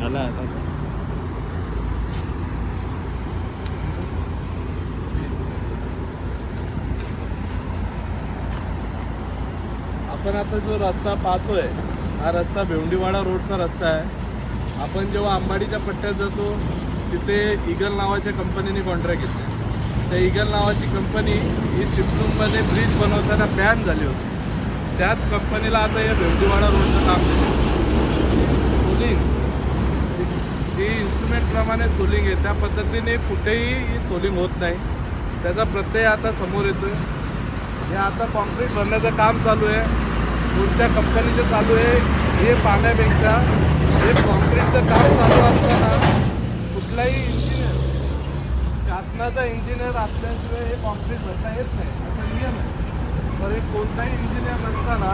झाला आपण आता जो रस्ता पाहतोय हा रस्ता भेवंडीवाडा रोडचा रस्ता आहे. आपण जेव्हा अंबाडीच्या पट्ट्यात जातो तिथे इगल नावाच्या कंपनीने कॉन्ट्रॅक्ट घेतला. त्या इगल नावाची कंपनी ही चिपलूंगमध्ये ब्रिज बनवताना बॅन झाली होती. त्याच कंपनीला आता या भेवडीवाडा रोडचं काम दिलं. ज्याप्रमाणे सोलिंग आहे. त्या पद्धतीने कुठेही ही सोलिंग होत नाही. त्याचा प्रत्यय आता समोर येतो आहे हे आता कॉन्क्रीट भरण्याचं काम चालू आहे. पुढच्या कंपनीचं चालू आहे. हे पाहण्यापेक्षा हे कॉन्क्रीटचं काम चालू असताना कुठलाही इंजिनियर शासनाचा इंजिनियर असल्याशिवाय हे कॉन्क्रीट भरता येत नाही. नियम आहे. तर हे कोणताही इंजिनियर नसताना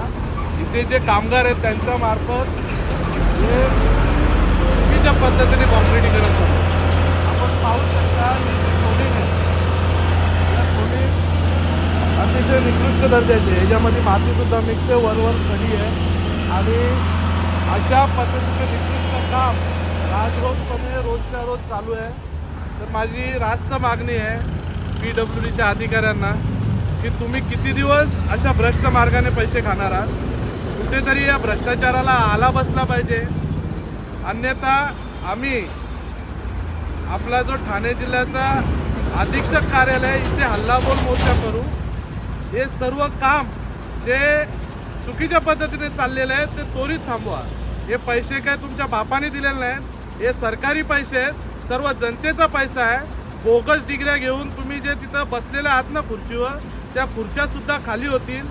इथे जे कामगार आहेत त्यांच्यामार्फत पद्धतीने कॉन्क्रिटीकरण चालू आपण पाहू शकता ही सोने अतिशय निकृष्ट दर्जाचे याच्यामध्ये मातीसुद्धा मिक्स आहे वरवर खडी आहे. आणि अशा पद्धतीचं निकृष्ट काम राजरोजपणे रोजच्या रोज चालू आहे. तर माझी रास्त मागणी आहे पी डब्ल्यू डीच्या अधिकाऱ्यांना की तुम्ही किती दिवस अशा भ्रष्ट मार्गाने पैसे खाणार आहात? कुठेतरी या भ्रष्टाचाराला आला बसला पाहिजे. अन्यथा आम्ही आपला जो ठाणे जिल्ह्याचा अधीक्षक कार्यालय इथे हल्लाबोल मोर्चा करू हे सर्व काम जे चुकीच्या पद्धतीने चाललेलं आहे ते त्वरित थांबवा. हे पैसे काय तुमच्या बापाने दिलेले नाहीत हे सरकारी पैसे आहेत सर्व जनतेचा पैसा आहे. बोगस डिग्र्या घेऊन तुम्ही जे तिथं बसलेले आहात ना खुर्चीवर त्या खुर्च्यासुद्धा खाली होतील.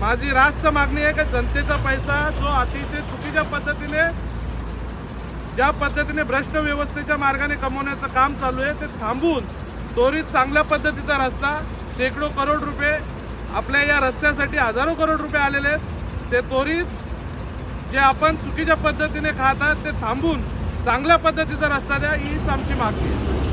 माझी रास्त मागणी आहे का जनतेचा पैसा जो अतिशय चुकीच्या पद्धतीने ज्या पद्धतीने भ्रष्ट व्यवस्थेच्या मार्गाने कमवण्याचं काम चालू आहे ते थांबवून त्वरित चांगल्या पद्धतीचा रस्ता शेकडो करोड रुपये आपल्या या रस्त्यासाठी हजारो करोड रुपये आलेले आहेत. ते त्वरित जे आपण चुकीच्या पद्धतीने खात आहात ते थांबून चांगल्या पद्धतीचा रस्ता द्या हीच आमची मागणी आहे.